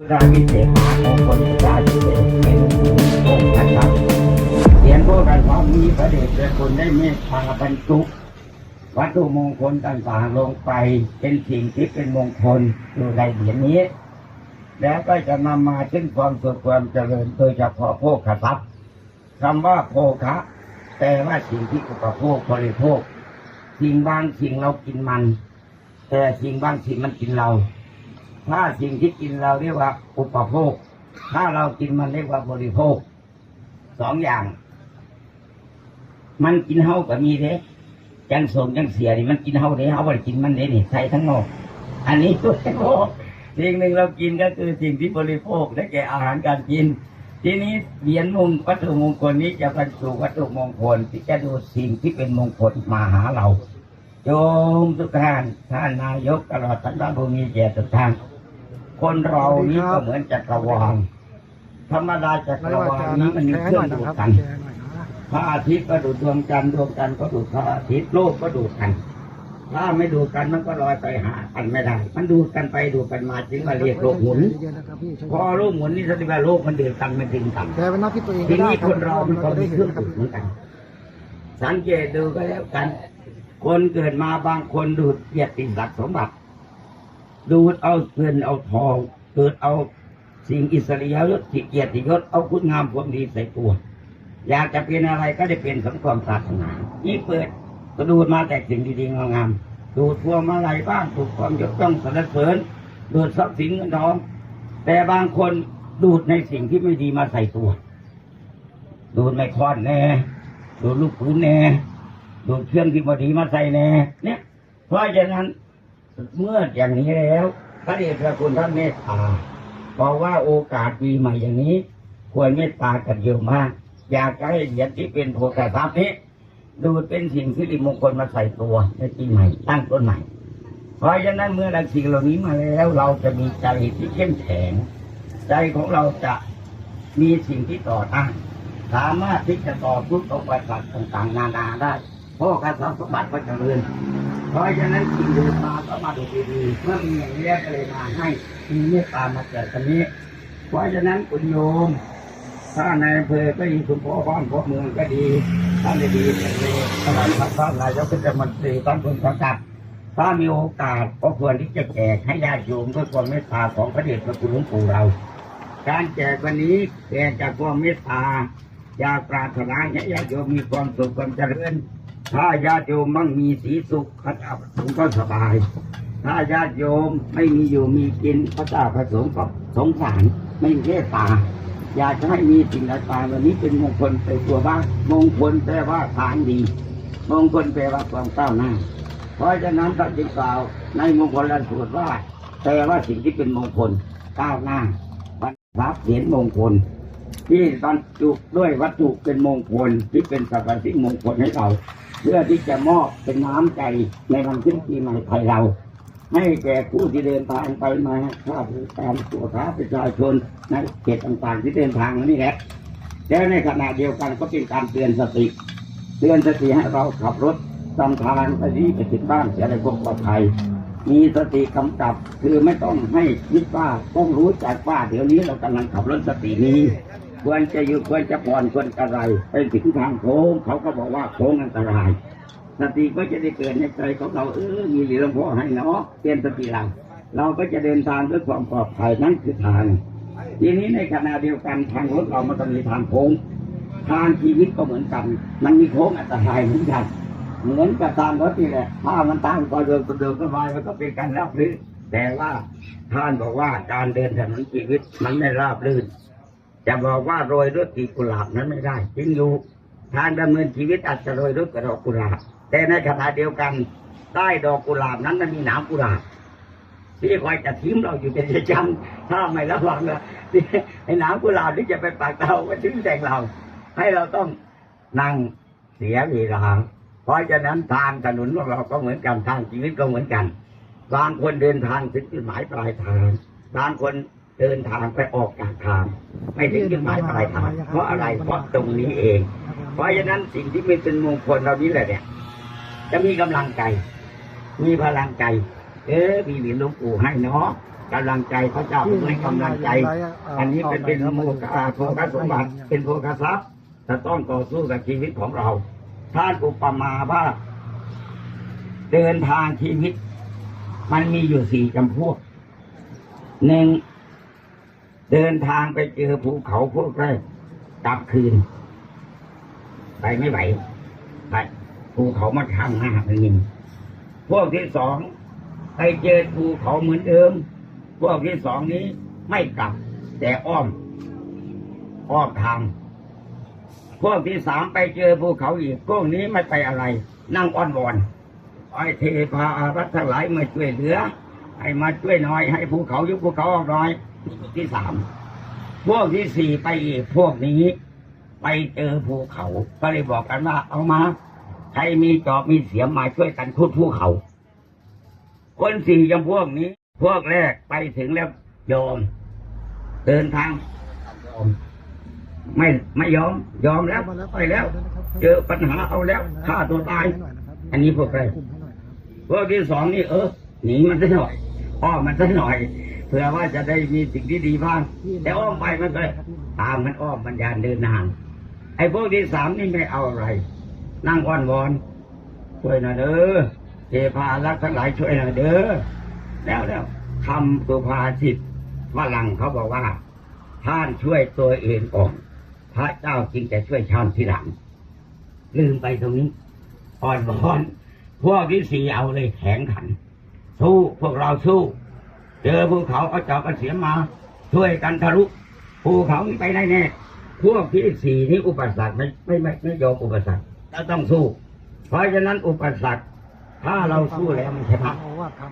ราวิเศษมหามงคลราชเศษเป็นองค์นะครับเขียนพวกกันความมีพระเดชพระคุณได้เมตตาบรรจุวัตถุมงคลต่างๆลงไปเป็นสิ่งที่เป็นมงคลอยู่ในเหรียญนี้ แล้วก็จะนำมาซึ่งความสุขความเจริญโดยเฉพาะโภคทรัพย์คำว่าโภคะแปลว่าสิ่งที่อุปโภคบริโภค สิ่งบางสิ่งเรากินมัน แต่สิ่งบางสิ่งมันกินเรา ถ้าสิ่งที่กินเราเรียกว่าอุปโภค ถ้าเรากินมันเรียกว่าบริโภค สองอย่าง มันกินเฮาก็มีเด้จังสมจังเสียนี่มันกินเฮาเด้เฮาบ่ได้กินมันเด้นี่ใส่ทั้งนอกอันนี้ตัวโภคสิ่งหนึ่งเรากินก็คือสิ่งที่บริโภคได้แก่อาหารการกิน ทีนี้เหรียญมงวัตถุมงคลนี้จะบรรจุวัตถุมงคลที่จะดูสิ่งที่เป็นมงคลมาหาเราโยมทุกท่านท่านนายกตลอดทั้งพระภูมิแก่ทุกท่าน คนเรานี้ก็เหมือนจักรวาลธรรมดาจักรวาลนี้มันมีเครื่องดูดกันพระอาทิตย์ก็ดูดดวงจันทร์ดวงจันทร์ก็ดูดพระอาทิตย์โลกก็ดูดกัน ถ้าไม่ดูดกันมันก็ลอยไปหากันไม่ได้ มันดูดกันไปดูดกันมาจึงมาเรียกโลกหมุน พอโลกหมุนนี่แสดงว่าโลกมันเดือดกันมันดึงกันแต่เป็นหน้าที่ตัวเองทีก็ได้นี้รับคนเรามันก็มีเครื่องครัดูบดเหมือนกัน สังเกตดูก็แล้วกัน คนเกิดมาบางคนดูดเกียรติศักดิ์สมบัติ ดูดเอาเงินเอาทอง เกิดเอาสิ่งอิสริยยศสิเกียรติยศเอาคุณงามความดีใส่ตัว อยากจะเป็นอะไรก็ได้เป็นสมความปรารถนานี่เปิดก็ดูดมาแต่สิ่งดีๆงามๆดูดพวงมาลัยบ้างดูดความยกย่องสรรเสริญดูดทรัพย์สินเงินทอง แต่บางคนดูดในสิ่งที่ไม่ดีมาใส่ตัว ดูดไม่คอนแน่ดูดลูกปืนแน่ดูดเครื่องที่บดีมาใส่แน่เนี่ยเพราะฉะนั้น เมื่ออย่างนี้แล้ว พระเดชพระคุณท่านเมตตาบอกว่าโอกาสปีใหม่อย่างนี้ ควรเมตตากันเยอะมาก อยากให้เหรียญที่เป็นโภคทรัพย์นี้ดูดเป็นสิ่งที่ดีมงคลมาใส่ตัวในปีใหม่ตั้งต้นใหม่ เพราะฉะนั้นเมื่อเราสิ่งเหล่านี้มาแล้ว เราจะมีใจที่เข้มแข็ง ใจของเราจะมีสิ่งที่ต่อต้านสามารถที่จะต่อทุกอุปสรรคต่างๆ นานาได้ เพราะการทรัพย์สมบัติก็เจริญเพราะฉะนั้นสิ่งเดินมาก็มาดูดีๆเมื่อมีอย่างนี้ก็เลยมาให้มีเมตตามาเกิดกันนี้ เพราะฉะนั้นคุณโยมถ้าในอำเภอก็ดีคุณพ่อบ้านพ่อเมืองก็ดีท่านด้ดีแต่เลยสถานท่านนายกเทศมนตรีท่านผู้กำกับถ้ามีโอกาสก็ควรที่จะแจกให้ญาติโยมด้วยความเมตตาของพระเดชพระคุณหลวงปู่เรา การแจกวันนี้แจกจากความเมตตาอยากปรารถนาให้ญาติโยมมีความสุขความเจริญ ถ้าญาติโยมมั่งมีสีสุขพระเจ้าประสงค์ก็สบาย ถ้าญาติโยมไม่มีอยู่มีกินพระเจ้าประสงค์ก็สงสารไม่เมตตา อยากจะให้มีสิ่งต่างๆวันนี้เป็นมงคลไปตัวบ้างมงคลแปลว่าทางดี มงคลแปลว่าความก้าวหน้า เพราะฉะนั้นพระจึงกล่าวในมงคลละสูตรว่า แปลว่าสิ่งที่เป็นมงคลก้าวหน้าบรรทับเหรียญมงคลที่บรรจุด้วยวัตถุเป็นมงคลที่เป็นสรรพสิ่งมงคลให้เรา เพื่อที่จะมอบเป็นน้ำใจในวันขึ้นปีใหม่ไทยเรา ให้แก่ผู้ที่เดินทางไปมาข้าราชการตัวท้าประชาชนในเขตต่างๆที่เดินทางนี่แหละแล้วในขณะเดียวกันก็เป็นการเตือนสติ เตือนสติให้เราขับรถตามทางไปที่ไปถึงบ้านเสียในความปลอดภัยมีสติกำกับคือไม่ต้องให้คิดว่าต้องรู้จักว่าเดี๋ยวนี้เรากำลังขับรถสตินี้ ควรจะอยู่ควรจะผ่อนควรจะอะไรไปถึงทางโค้งเขาก็บอกว่าโค้งอันตรายสติก็จะได้เกิดในใจของเราเออมีหรือหลวงพ่อให้เนาะเตือนสติเราเราก็จะเดินทางด้วยความปลอดภัยนั่นคือทางทีนี้ในขณะเดียวกันทางรถเรามันต้องมีทางโค้งทางชีวิตก็เหมือนกัน มันมีโค้งอันตรายเหมือนกันเหมือนกับทางรถนี่แหละถ้ามันตั้งก็เดินก็เดินสบายมันก็เป็นการราบรื่นแต่ว่าท่านบอกว่าการเดินถนนชีวิตมันไม่ราบรื่น จะบอกว่าโรยด้วยกีบกุหลาบนั้นไม่ได้จริงอยู่ทางดำเนินชีวิตอาจจะโรยด้วยกระดอกกุหลาบ แต่ในขณะเดียวกันใต้ดอกกุหลาบนั้นมันมีหนามกุหลาบที่คอยจะทิ้งเราอยู่เป็นประจำถ้าไม่ระวังนะที่ไอ้หนามกุหลาบที่จะไปปากเราก็ทิ้งแต่งเรา ให้เราต้องนั่งเสียเวลาเพราะฉะนั้นทางถนนของเราก็เหมือนกันทางชีวิตก็เหมือนกันบางคนเดินทางถึงจุดหมายปลายทางบางคนเดินทางไปออกจากทาง ไม่ถึงจุดหมายปลายทางเพราะอะไรเพราะตรงนี้เอง เพราะฉะนั้นสิ่งที่เป็นมงคลเรานี้แหละเนี่ย จะมีกำลังใจ มีพลังใจ เออมีเหรียญหลวงปู่ให้เนาะกำลังใจพระเจ้าเป็นกำลังใจ อันนี้เป็นเป็นโมกาโภคสมบัติเป็นโภคทรัพย์จะต้องต่อสู้กับชีวิตของเราท่านอุปมาว่าเดินทางชีวิต มันมีอยู่สี่จำพวกหนึ่ง เดินทางไปเจอภูเขาพวกแรกกลับคืน ไปไม่ไหวไปภูเขามาทางหน้ามันยิงพวกที่สองไปเจอภูเขาเหมือนเดิม พวกที่สองนี้ไม่กลับ แต่อ้อม อ้อมทาง พวกที่สามไปเจอภูเขาอีกพวกนี้ไม่ไปอะไร นั่งอ้อนวอนไอ้เทพารัตทั้งหลายมาช่วยเหลือ ให้มาช่วยหน่อย ให้ภูเขายุบภูเขาออกหน่อยที่สามพวกที่สี่ไปอีกพวกนี้ ไปเจอภูเขา ก็เลยบอกกันว่าเอามาใครมีจอบมีเสียมมาช่วยกันขุดภูเขา คนสี่จำพวกนี้ พวกแรกไปถึงแล้วยอม เดินทางยอมไม่ไม่ยอม ยอมแล้วไปแล้ว เจอปัญหาเอาแล้วฆ่าตัวตาย อันนี้พวกอะไรพวกที่สองนี่เออหนีมันสักหน่อยอ้อมันสักหน่อย เผื่อว่าจะได้มีสิ่งที่ดีบ้าง แต่อ้อมไปมันก็ตามมันอ้อมมันยานเดินนางไอ้พวกที่สามนี่ไม่เอาอะไร นั่งอ้อนวอนช่วยหน่อยเด้อเทพารักษ์ทั้งหลายช่วยหน่อยเด้อแล้วแล้วคำสุภาษิตฝรั่งเขาบอกว่า ท่านช่วยตัวเองก่อนพระเจ้าจึงจะช่วยชาวทีหลัง ลืมไปตรงนี้อ่อนวอนพวกที่สี่เอาเลยแข็งขัน สู้พวกเราสู้ เจอภูเขาเอาจอบเอาเสียมมา ช่วยกันทะลุภูเขานี้ไปได้แน่พวกที่สี่นี้อุปสรรคไม่ไม่ไม่ไม่ยอมอุปสรรคเราต้องสู้ เพราะฉะนั้นอุปสรรคถ้าเราสู้แล้วมันชนะ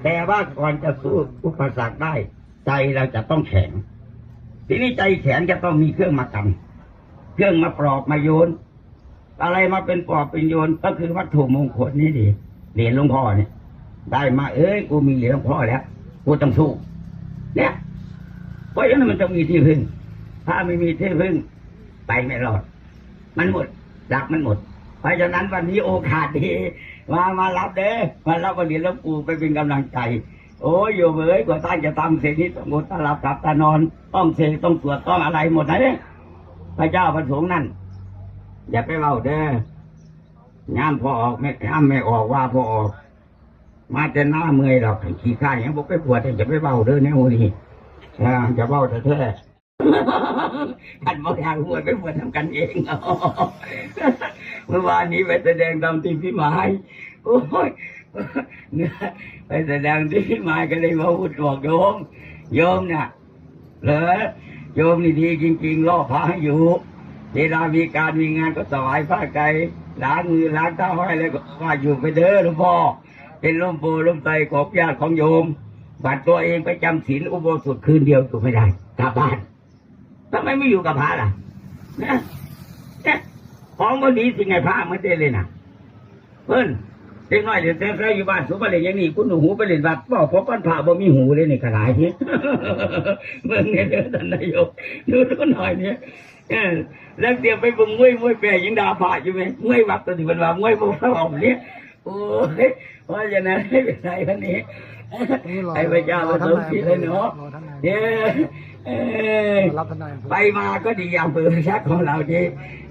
แต่ว่าก่อนจะสู้อุปสรรคได้ ใจเราจะต้องแข็ง ทีนี้ใจแข็งจะต้องมีเครื่องมากันเครื่องมาปลอบมาโยน อะไรมาเป็นปลอบเป็นโยนก็คือวัตถุมงคลนี่ดิเหรียญหลวงพ่อเนี่ยได้มาเอ้ยกูมีเหรียญหลวงพ่อแล้ว กูต้องสู้เนี่ยเพราะฉะนั้นมันต้องมีที่พึ่ง ถ้าไม่มีที่พึ่ง ไปไม่รอด มันหมดดักมันหมด เพราะฉะนั้นวันนี้โอกาสดีมามารับเด้อมารับวันนี้แล้วปูไปเป็นกำลังใจ โอ้ยโยมเอ้ยกว่าท่านจะทำเสร็จนี้ต้องหมดตาหลับกลับตานอน ต้องเสกต้องสวดต้องอะไรหมดนะเนี่ยพระเจ้าพระสงฆ์นั่นอย่าไปเล่าเด้องามพอออกไม่งามไม่ออกว่าพอออก มาแต่หน้าเมื่อยดอกขี้ข้าอย่างบอกไปปวดอย่าไปเบาเด้อแนวนี้อ่จะเบาแต่แท้ๆท่านบอกอยากปวไปปวดทำกันเองเมื่อวานนี้ไปแสดงตามที่พี่หมายโอ้ยเนี่ยไปแสดงที่พี่หมายก็เลยมาพูดบอกโยมโยมเนี่ยเหรอโยมนี่ดีจริงๆล่อพระอยู่เวลามีการมีงานก็ถวายผ้าไก่ล้างมือล้างเท้าให้แล้วก็ว่าอยู่ไปเด้อหลวงพ่อ เป็นลมโพลมไตของญาติของโยมบัตรตัวเองไปจำศีลอุโบสถคืนเดียวก็ไม่ได้กลับบ้านทำไมไม่อยู่กับพระล่ะนะนี่ยของมันดีสิไงพระมันเต้นเลยนะเพิ่นเด็กน้อยเดี๋ยวแต่อยู่บ้านสุบไปเลยอย่างนี้คุณหนูหูไปเล่นบัตรบอกพอปั้นผ่าบ่มีหูเลยนี่กระไรเนี่ยเบิ่งเนี่ยเด้อท่านนายกดูดูหน่อยเนี่ยแล้วเดี๋ยวไปบิ่งมวยมวยแปรยังด่าผ่าอยู่ไหมมวยวัดตัวที่มันว่ามวยบ่เข้าออกเนี่ยโอ้ย เพราะฉะนั้นไม่เป็นไรวันนี้ให้พระเจ้ามาสมศรีเลยเนาะเย้เอ้ยรับทนายอำเภอไปมาก็ดีอำเภอพยัคฆ์ของเราดี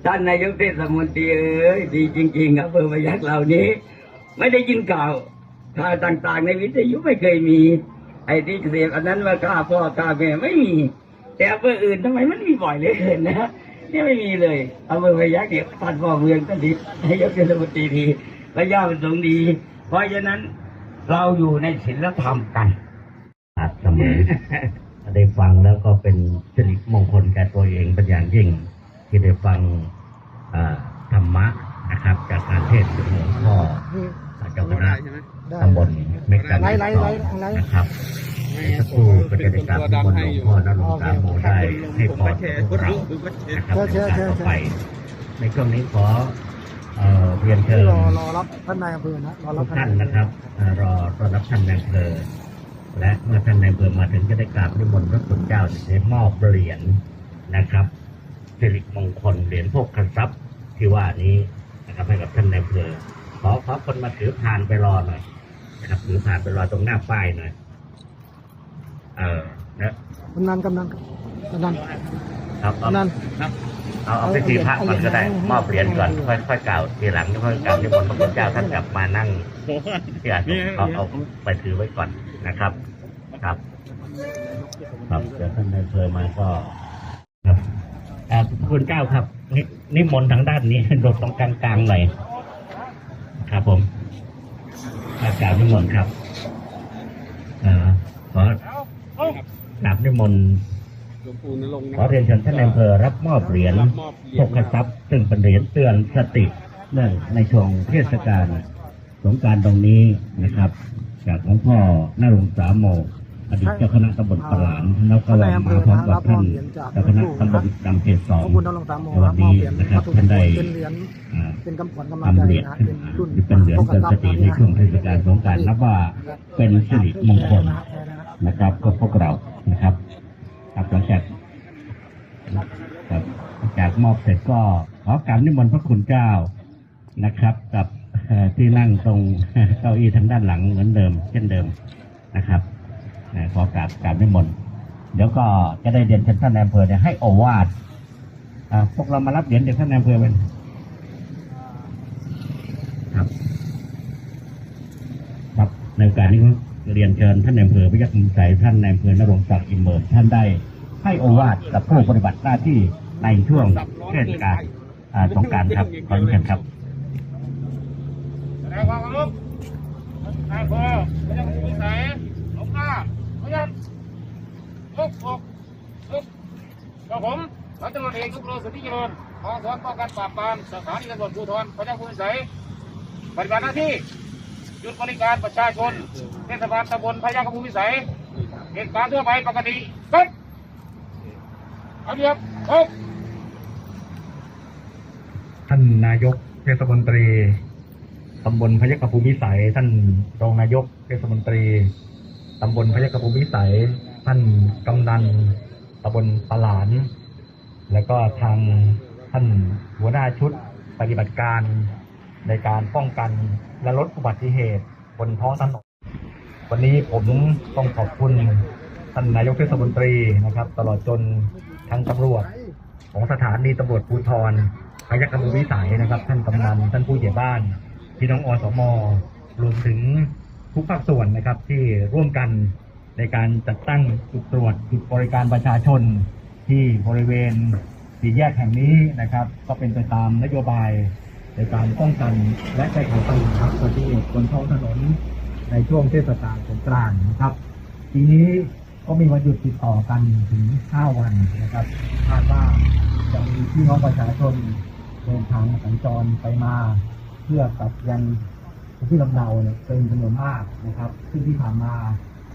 ท่านนายกเทศมนตรีเอ้ยดีจริงๆอำเภอพยัคฆ์เหล่านี้ ไม่ได้ยินข่าวข่าวต่างๆ ในวิทยุไม่เคยมี ไอ้ที่เสียบอันนั้นว่าฆ่าพ่อฆ่าแม่ไม่มี แต่อำเภออื่นทำไมมันมีบ่อยเหลยเกินนะเนี่ยไม่มีเลยอำเภอพยัคฆ์เดี๋ยวท่านพ่อเมืองก็ดีนายกเทศมนตรีดีพระเจ้าเป็นทรงดี เพราะฉะนั้นเราอยู่ในศีลธรรมกันอาจเสมอได้ฟังแล้วก็เป็นสิริมงคลแก่ตัวเองเป็นอย่างยิ่ง ที่ได้ฟังอ่าธรรมะนะครับ จากการเทศน์ของหลวงพ่อเจ้าคณะได้ตำบลเมกกันไล่ไล่ไล่ไล่นะครับในสักครู่ก็จะได้กราบนิมนต์หลวงพ่อและหลวงตาโมได้ให้พรพวกเรานะครับในการต่อไปในช่วงนี้ขอ เอ่อเรียนเชิญรอรอรับท่านนายอำเภอนะรอรัทุบกท่านนะครับเอ่อรอต้อนรับท่านนายอำเภอและเมื่อท่านนายอำเภอมาถึงจะได้กราบนิมนต์พระคุณเจ้าจะได้มอบเหรียญนะครับสิริมงคลเหรียญพวกคันทรัพย์ที่ว่านี้นะครับให้กับท่านนายอำเภอขอขอคนมาถือพานไปรอหน่อยนะครับถือพานไปรอตรงหน้าป้ายหน่อยเออนะกำนันกำนันกำนันครับเอากำนัน เอาเอาพิธีพระก่อนก็ได้มอบเหรียญก่อนค่อยค่อยกล่าวทีหลังค่อยกล่าวที่มนต์พระคุณเจ้าท่านกลับมานั่งที่อาจเอาเอาไปถือไว้ก่อนนะครับ ครับครับเดี๋ยวท่านนายอำเภอมาก็ครับอ่าพระคุณเจ้าครับนินิมนต์ทางด้านนี้โดดตรงกลางๆหน่อยครับผมอากล่าวนิมนต์ครับอ่าขอกราบนิมนต์ หลวงปู่นรงค์นะขอเรียนเชิญท่านนายอำเภอรับมอบเหรียญรับมอบเหรีพยญกทรัพย์ซึ่งเป็นเหรียญเตือนสติเนื่องในช่วงเทศกาลสงกรารตรงนี้นะครับ จากหลวงพ่อนรงค์สามโมอดีตเจ้าคณะตำบลปลานแล้วก็มาพร้อมกับท่านเจ้าคณะตำบลดำเขตสอขงอบคุณน้องลงตามโมในวันนี้นะครับท่านได้เป็นเหรียญอ่า เป็นกำขวัญกำลังใจทำเหรียญนะขึ้นเป็นมารุ่นเป็นเหรียญเตือนสติในช่วงเทศกาลสงกรารนับว่าเป็นสิริมงคลนะครับก็พวกเรานะครับ ครับหลังจากครับหลังจากมอบเสร็จก็ขอกรารนิมนต์พระคุณเจ้านะครับ กับที่นั่งตรงเก้าอี้ทางด้านหลังเหมือนเดิม เช่นเดิมนะครับขอกราบกราบนิมนต์เดี๋ยวก็จะได้เรียนเชิญท่านนายอำเภอเนี่ยให้อวาทอ่าพวกเรามารับเหรียญเดี๋ยวท่านนายอำเภอเป็นครับ ครับในโอกาสนี้ก็ เรียนเชิญท่านนายอำเภอพยัคฆ์มุนใสท่านนายอำเภอนรงศักดิ์อิมเมิร์ท่านได้ให้โอวาทกับผู้ปฏิบัติหน้าที่ในช่วงเทศกาลอ่าสงการครับขอเรียนเชิญครับแสดงความเคารพนายอำเภอพระเจ้าคุณวิสัยหลวงพ่าพระยันลุกอกลุกกับผมร้อยตำรวจเอกทุกโรสุทธิเจริญกองสวนป้องกันปราบปรามสถานีตำรวจภูธรพระเจ้าคุณวิสัยปฏิบัติหน้าที่ หยุดบริการประชาชน เทศบาลตำบลพระยาคุณวิสัยเหตุการณ์ทั่วไปปกติครับเอาเดียบครับท่านนายกเทศมนตรีตำบลพยัคฆภูมิวิสัย ท่านรองนายกเทศมนตรีตำบลพยัคฆภูมิวิสัย ท่านกำนันตำบลปะหลาน แล้วก็ทางท่านหัวหน้าชุดปฏิบัติการ ในการป้องกันและลดอุบัติเหตุบนท้องถนนวันนี้ผมต้องขอบคุณท่านนายกเทศมนตรีนะครับ ตลอดจนทางตำรวจ ของสถานีตำรวจภูธรพยัคฆภูวิสัยนะครับ ท่านกำนันท่านผู้ใหญ่บ้าน พี่น้องอสมรวมถึงทุกภาคส่วนนะครับที่ร่วมกันในการจัดตั้งจุดตรวจจุดบริการประชาชนที่บริเวณสี่แยกแห่งนี้นะครับ ก็เป็นไปตามนโยบาย ในการป้องกันและแก้ไขปัญหาอุบัติเหตุบนท้องถนนในช่วงเทศกาลสงกรานต์นะครับ ปีนี้ก็มีวันหยุดติดต่อกันถึง 5 วันนะครับคาดว่าจะมีพี่น้องประชาชนเดินทางสัญจรไปมา เพื่อกลับยังที่ลำเนาเนี่ยเป็นจำนวนมากนะครับ ซึ่งที่ผ่านมา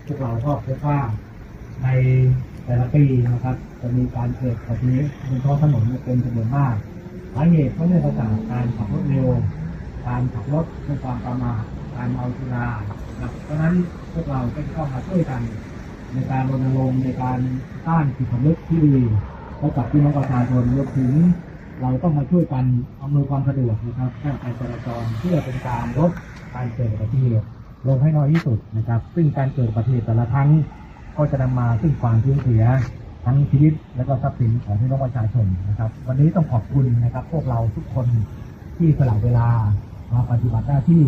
พวกเราก็พบว่าในแต่ละปีนะครับ จะมีการเกิดอุบัติเหตุบนท้องถนนเป็นจำนวนมาก สาเหตุก็เนื่องมาจากการขับรถเร็ว การขับรถด้วยความประมาท การเมาสุราครับเพราะฉะนั้นพวกเราก็จะต้องมาช่วยกัน ในการรณรงค์ในการสร้างจิตสำนึกที่ดีให้กับพี่น้องประชาชนรวมถึงเราต้องมาช่วยกันอำนวยความสะดวกนะครับด้านการจราจรเพื่อเป็นการลดการเกิดอุบัติเหตุลงให้น้อยที่สุดนะครับ ซึ่งการเกิดอุบัติเหตุแต่ละครั้งก็จะนำมาซึ่งความสูญเสีย ทั้งชีวิตและก็ทรัพย์สินของพี่น้องประชาชนนะครับ วันนี้ต้องขอบคุณนะครับ พวกเราทุกคนที่สละเวลามาปฏิบัติหน้าที่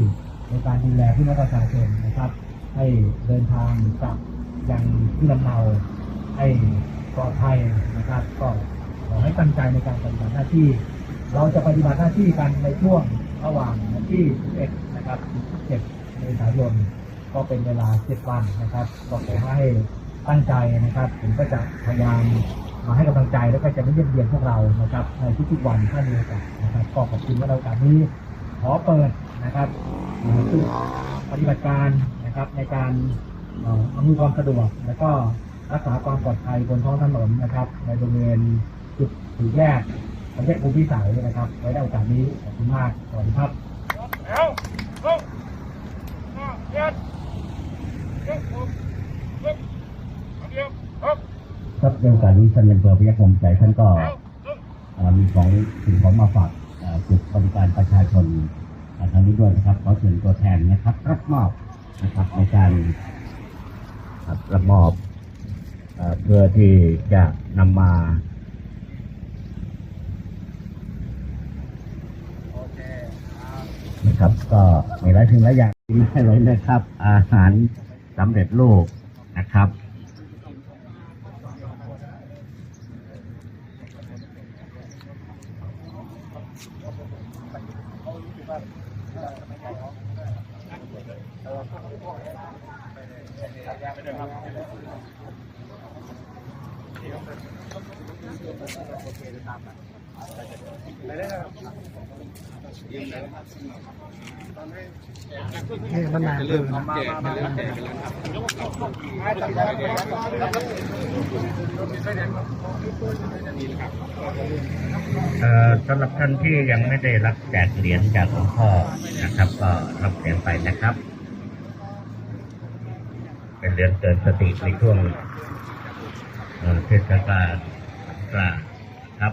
ในการดูแลพี่น้องประชาชนนะครับ ให้เดินทางกลับยังที่ลำเนาให้ปลอดภัยนะครับ ก็ขอให้ตั้งใจในการปฏิบัติหน้าที่ เราจะปฏิบัติหน้าที่กันในช่วงระหว่างวันที่ 11 นะครับ 17 เมษายน ก็เป็นเวลา 7 วันนะครับก็ขอให้ ตั้งใจนะครับผมก็จะพยายามมาให้กำลังใจแล้วก็จะไม่เยี่ยมเยียนพวกเรานะครับในทุกๆวันถ้ามีโอกาสนะครับก็ขอบคุณว่าในโอกาสนี้ขอเปิดนะครับปฏิบัติการนะครับในการเอ่ออำนวยความสะดวก แล้วก็รักษาความปลอดภัยบนท้องถนนนะครับ ในบริเวณจุดสี่แยกประเทศภูมิพิสัยนะครับ ไว้ในโอกาสนี้ขอบคุณมากสวัสดีครับแล้วลุกห้าเจ็ดลุกหกลุกเอาเดียบครับ ครับในโอกาสนี้ท่านนายอำเภอพยัคฆ์ภูมิใจท่านก็มีของสิ่งของมาฝากจุดบริการประชาชนอ่อทางนี้ด้วยนะครับขอเชิญตัวแทนนะครับ รับมอบนะครับในการรับมอบเพื่อที่จะนำมานะครับก็มีหลายสิ่งหลายอย่างที่ให้เลยนะครับ อาหารสำเร็จรูปนะครับ นี่ด้านในอำเภอเออสำหรับท่านที่ยังไม่ได้รับแจกเหรียญจากหลวงพ่อนะครับ ก็รับเหรียญไปนะครับ เป็นเหรียญเตือนสติในช่วงเทศกาลกรานต์ครับ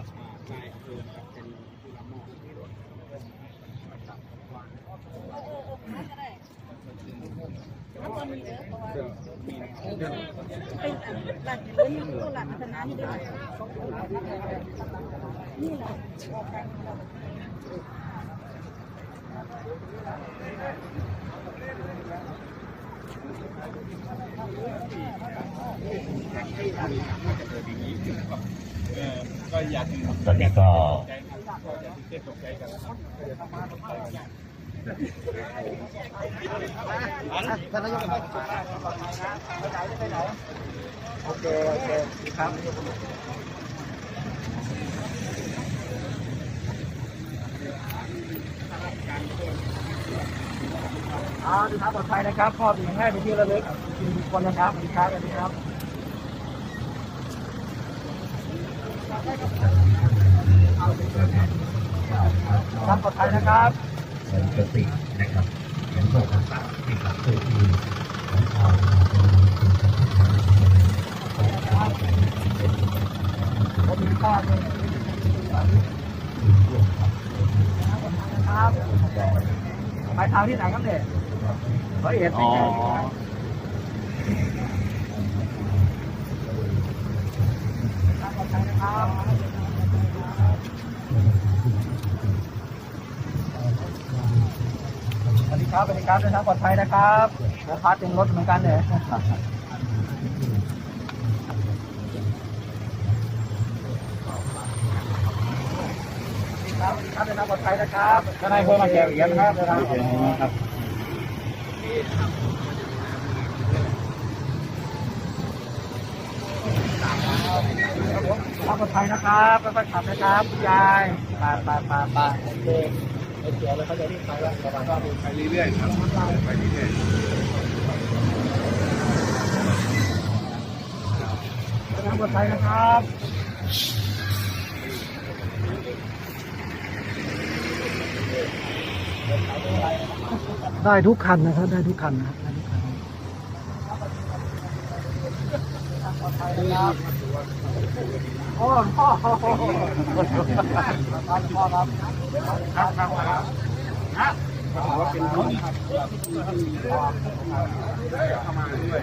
เป็นหลักเรื่องตัว หลักพัฒนาที่ได้นี่แหละตอนนี้ก็อ่า โอเค โอเคครับเอาดีครับปลอดภัยนะครับพ่อถึงให้ไป็ที่ระลึกทุกคนนะครับดีครับดีครับครับปลอดภัยนะครับสันตินะครับเห็นโลกต่างๆที่ขับเคลื่อนของชาวนาเป็นคนที่ทำ ไปทางที่ไหนครับเนี่ยร้อยเอ็ดไม่ใช่ครับปลอดภัยนะครับสวัสดีครับสวัสดีครับเดินทางปลอดภัยนะครับเดี๋ยวพัดเป็นรถเหมือนกันเนี่ย ครับครับเดินทางปลอดภัยนะครับทนายเพิ่มมาแจกเหรียญนะครับเดินทางปลอดภัยครับครับปลอดภัยนะครับค่อยๆขับนะครับคุณยายไปไปไปไปโอเคไม่เสียเลยเขาจะรีบไปแล้วระวังก็ดูไปเรื่อยๆครับไปเรื่อยเดินทางปลอดภัยนะครับ ได้ทุกคันนะครับ ได้ทุกคันนะครับได้ทุกคันโอ้พ่อพ่อพ่อพ่อครับครับครับครับเป็นบุญเข้ามาด้วย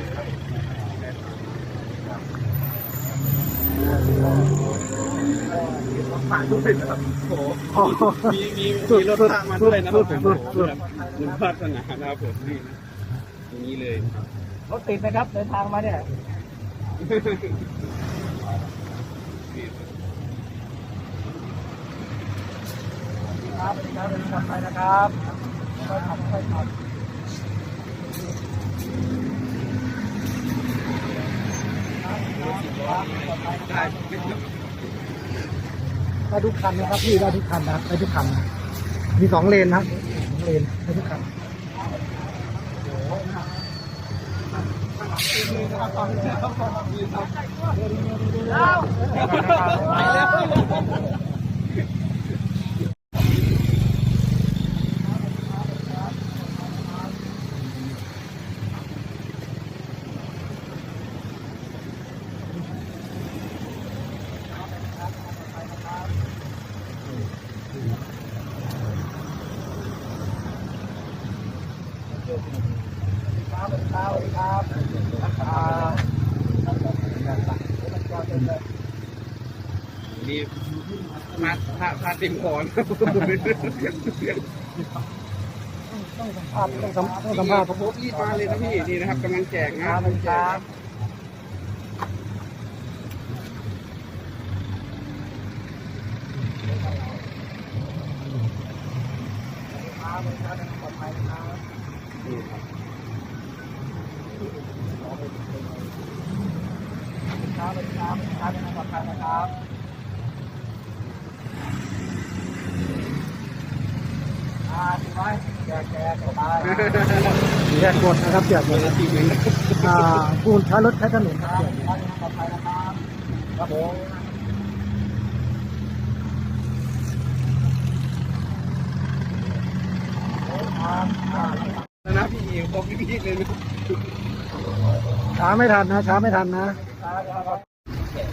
ฝากด้วยนะครับโอ้โหมีมีมีรถทางมาด้วยนะครับผมบุญวาสนานะครับผมนี่ตรงนี้เลยรถติดนะครับเดินทางมาเนี่ยครับครับเดินทางปนะครับค่อยขับค่อยขับได้ ทุกคันนะครับพี่ได้ทุกคันนะครับได้ทุกคัน มีสองเลนนะครับสองเลนได้ทุกคันไปแล้วสดีครับสวัสดีครับอ่า นี่พาพาพาติมคอนต้องสัมภาษณ์ต้องสัมต้องสัมภาษณ์ผมรีบมาเลยนะพี่นี่นะครับกำลังแจกคนะรับครับครับสวัสดีครับสวัสดีครับเป็นทางปลอดภัยนะครับอ่าถือไว้ แจกแจกไปแจกหมดนะครับแจกหมดอ่าผู้ใช้รถใช้ถนนครับแจกหมนะครับครับผมนะพี่บอกพี่พี่เลยนะช้าไม่ทันนะช้าไม่ทันนะดีพิสิทธิ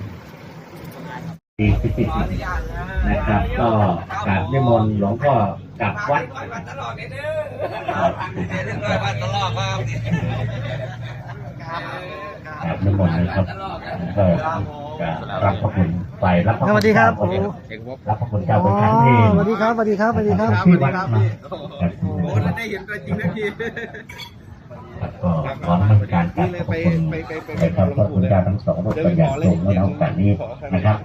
์ นะครับ ก็กราบนิมนต์หลวงพ่อกลับวัดครับกราบนิมนต์นะครับก็จะรับพระคุณไปรับพระสคุณวัสดีครับเจ้าโอ้รับพระคุณเจ้าอ๋เป็นครั้งอที่สวัสดีครับสวัสดีครับสวัสดีครับที่วัดมาครับโอ้ได้เห็นตัวจริงนะพี่ ครับก็ขอให้การกราบขอบคุณในพระคุณเจ้าทั้งสองรูปเป็นอย่างสูงในโอกาสนี้นะครับ